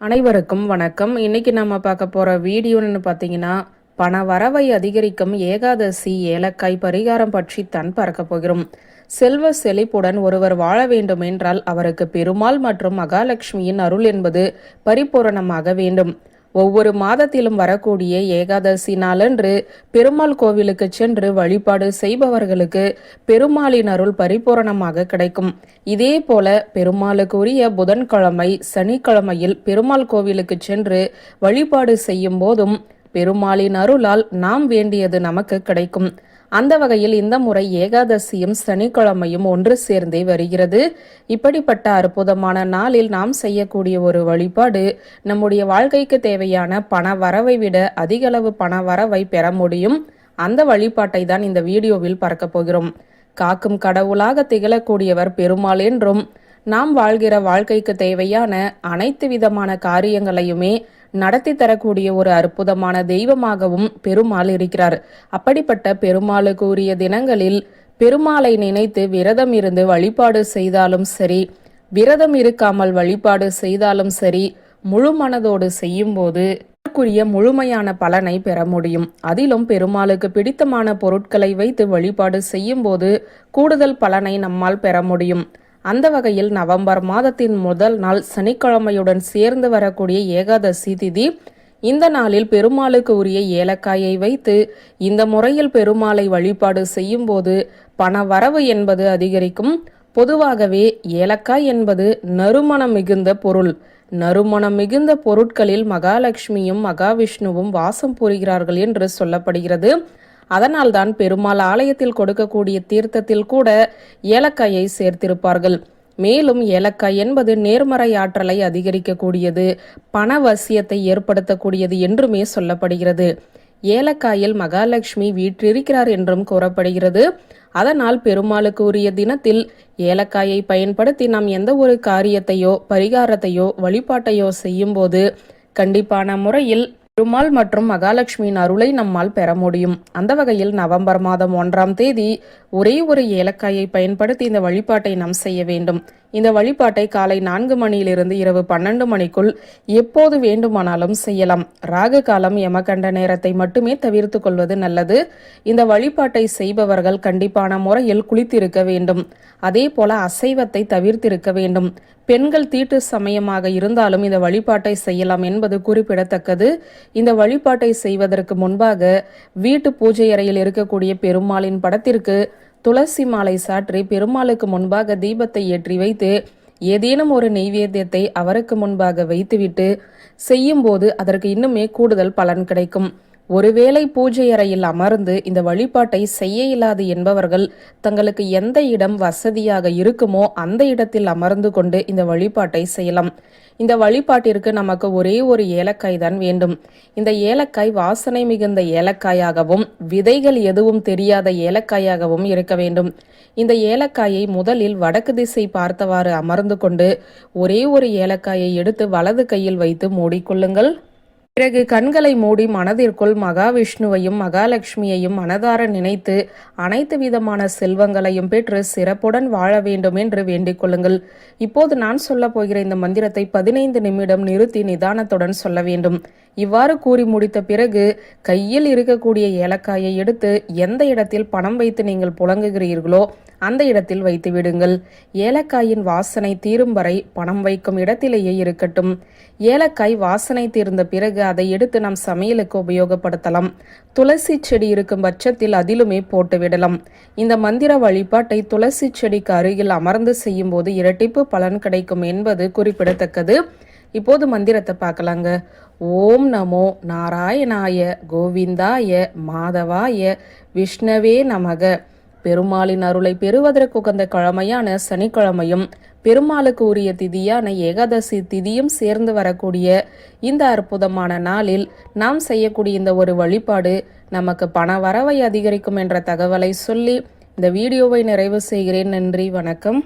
அனைவருக்கும் வணக்கம். இன்னைக்கு நம்ம பார்க்க போற வீடியோன்னு பார்த்தீங்கன்னா பண வரவை அதிகரிக்கும் ஏகாதசி ஏலக்காய் பரிகாரம் பற்றி தான் பார்க்க போகிறோம். செல்வ செழிப்புடன் ஒருவர் வாழ வேண்டுமென்றால் அவருக்கு பெருமாள் மற்றும் மகாலட்சுமியின் அருள் என்பது பரிபூரணமாக வேண்டும். ஒவ்வொரு மாதத்திலும் வரக்கூடிய ஏகாதசி நாளன்று பெருமாள் கோவிலுக்கு சென்று வழிபாடு செய்பவர்களுக்கு பெருமாளின் அருள் பரிபூரணமாக கிடைக்கும். இதே போல பெருமாளுக்கு உரிய புதன்கிழமை சனிக்கிழமையில் பெருமாள் கோவிலுக்கு சென்று வழிபாடு செய்யும் போதும் பெருமாளின் அருளால் நாம் வேண்டியது நமக்கு கிடைக்கும். அந்த வகையில் இந்த முறை ஏகாதசியும் சனிக்கிழமையும் ஒன்று சேர்ந்தே வருகிறது. இப்படிப்பட்ட அற்புதமான நாளில் நாம் செய்யக்கூடிய ஒரு வழிபாடு நம்முடைய வாழ்க்கைக்கு தேவையான பண வரவை விட அதிகளவு பண வரவை பெற முடியும். அந்த வழிபாட்டை தான் இந்த வீடியோவில் பார்க்க போகிறோம். காக்கும் கடவுளாக திகழக்கூடியவர் பெருமாள் என்றும் நாம் வாழ்கிற வாழ்க்கைக்கு தேவையான அனைத்து விதமான காரியங்களையுமே நடத்தி தரக்கூடிய ஒரு அற்புதமான தெய்வமாகவும் பெருமாள் இருக்கிறார். அப்படிப்பட்ட பெருமாளுக்கு உரிய தினங்களில் பெருமாளை நினைத்து விரதம் இருந்து வழிபாடு செய்தாலும் சரி விரதம் இருக்காமல் வழிபாடு செய்தாலும் சரி முழு மனதோடு செய்யும்போது அதற்குரிய முழுமையான பலனை பெற முடியும். அதிலும் பெருமாளுக்கு பிடித்தமான பொருட்களை வைத்து வழிபாடு செய்யும்போது கூடுதல் பலனை நம்மால் பெற முடியும். அந்த வகையில் நவம்பர் மாதத்தின் முதல் நாள் சனிக்கிழமையுடன் சேர்ந்து வரக்கூடிய ஏகாதசி திதி இந்த நாளில் பெருமாளுக்கு உரிய ஏலக்காயை வைத்து இந்த முறையில் பெருமாளை வழிபாடு செய்யும் போது பண வரவு என்பது அதிகரிக்கும். பொதுவாகவே ஏலக்காய் என்பது நறுமணம் மிகுந்த பொருள். நறுமணம் மிகுந்த பொருட்களில் மகாலட்சுமியும் மகாவிஷ்ணுவும் வாசம் புரிகிறார்கள் என்று சொல்லப்படுகிறது. அதனால்தான் பெருமாள் ஆலயத்தில் கொடுக்கக்கூடிய தீர்த்தத்தில் கூட ஏலக்காயை சேர்த்திருப்பார்கள். மேலும் ஏலக்காய் என்பது நேர்மறை ஆற்றலை அதிகரிக்கக்கூடியது பணவசியத்தை ஏற்படுத்தக்கூடியது என்றுமே சொல்லப்படுகிறது. ஏலக்காயில் மகாலட்சுமி வீற்றிருக்கிறார் என்றும் கூறப்படுகிறது. அதனால் பெருமாளுக்கு உரிய தினத்தில் ஏலக்காயை பயன்படுத்தி நாம் எந்த ஒரு காரியத்தையோ பரிகாரத்தையோ வழிபாட்டையோ செய்யும்போது கண்டிப்பான முறையில் பெருமாள் மற்றும் மகாலட்சுமியின் அருளை நம்மால் பெற முடியும். அந்த வகையில் நவம்பர் மாதம் ஒன்றாம் தேதி ஒரே ஒரு ஏலக்காயை பயன்படுத்தி இந்த வழிபாட்டை நாம் செய்ய வேண்டும். இந்த வழிபாட்டை காலை நான்கு மணியிலிருந்து இரவு பன்னெண்டு மணிக்குள் எப்போது வேண்டுமானாலும் செய்யலாம். ராகு காலம் எமகண்ட நேரத்தை மட்டுமே தவிர்த்து கொள்வது நல்லது. இந்த வழிபாட்டை செய்பவர்கள் கண்டிப்பான முறையில் குளித்திருக்க வேண்டும். அதே போல அசைவத்தை தவிர்த்திருக்க வேண்டும். பெண்கள் தீட்டு சமயமாக இருந்தாலும் இந்த வழிபாட்டை செய்யலாம் என்பது குறிப்பிடத்தக்கது. இந்த வழிபாட்டை செய்வதற்கு முன்பாக வீட்டு பூஜை அறையில் இருக்கக்கூடிய பெருமாளின் படத்திற்கு துளசி மாலை சாற்றி பெருமாளுக்கு முன்பாக தீபத்தை ஏற்றி வைத்து ஏதேனும் ஒரு நெய்வேத்தியத்தை அவருக்கு முன்பாக வைத்துவிட்டு செய்யும்போது அதற்கு இன்னுமே கூடுதல் பலன் கிடைக்கும். ஒருவேளை பூஜை அறையில் அமர்ந்து இந்த வழிபாட்டை செய்ய இயலாது என்பவர்கள் தங்களுக்கு எந்த இடம் வசதியாக இருக்குமோ அந்த இடத்தில் அமர்ந்து கொண்டு இந்த வழிபாட்டை செய்யலாம். இந்த வழிபாட்டிற்கு நமக்கு ஒரே ஒரு ஏலக்காய் தான் வேண்டும். இந்த ஏலக்காய் வாசனை மிகுந்த ஏலக்காயாகவும் விதைகள் எதுவும் தெரியாத ஏலக்காயாகவும் இருக்க வேண்டும். இந்த ஏலக்காயை முதலில் வடக்கு திசை பார்த்தவாறு அமர்ந்து கொண்டு ஒரே ஒரு ஏலக்காயை எடுத்து வலது கையில் வைத்து மூடிக்கொள்ளுங்கள். பிறகு கண்களை மூடி மனதிற்குள் மகாவிஷ்ணுவையும் மகாலட்சுமியையும் மனதார நினைத்து அனைத்து விதமான செல்வங்களையும் பெற்று சிறப்புடன் வாழ வேண்டும் என்று வேண்டிக் கொள்ளுங்கள். இப்போது நான் சொல்ல போகிற இந்த மந்திரத்தை பதினைந்து நிமிடம் நிறுத்தி நிதானத்துடன் சொல்ல வேண்டும். இவ்வாறு கூறி முடித்த பிறகு கையில் இருக்கக்கூடிய ஏலக்காயை எடுத்து எந்த இடத்தில் பணம் வைத்து நீங்கள் புழங்குகிறீர்களோ அந்த இடத்தில் வைத்து விடுங்கள். ஏலக்காயின் வாசனை தீரும் வரை பணம் வைக்கும் இடத்திலேயே இருக்கட்டும். ஏலக்காய் வாசனை தீர்ந்த பிறகு அதை எடுத்து நம் சமையலுக்கு உபயோகப்படுத்தலாம். துளசி செடி இருக்கும் பட்சத்தில் அதிலுமே போட்டு விடலாம். இந்த மந்திர வழிபாட்டை துளசி செடிக்கு அருகில் அமர்ந்து செய்யும் போது இரட்டிப்பு பலன் கிடைக்கும் என்பது குறிப்பிடத்தக்கது. இப்போது மந்திரத்தை பார்க்கலாங்க. ஓம் நமோ நாராயணாய கோவிந்தாய மாதவாய விஷ்ணவே நமக. பெருமாளின் அருளை பெறுவதற்கு உகந்த கிழமையான சனிக்கிழமையும் பெருமாளுக்கு உரிய திதியான ஏகாதசி திதியும் சேர்ந்து வரக்கூடிய இந்த அற்புதமான நாளில் நாம் செய்யக்கூடிய இந்த ஒரு வழிபாடு நமக்கு பண வரவை அதிகரிக்கும் என்ற தகவலை சொல்லி இந்த வீடியோவை நிறைவு செய்கிறேன். நன்றி வணக்கம்.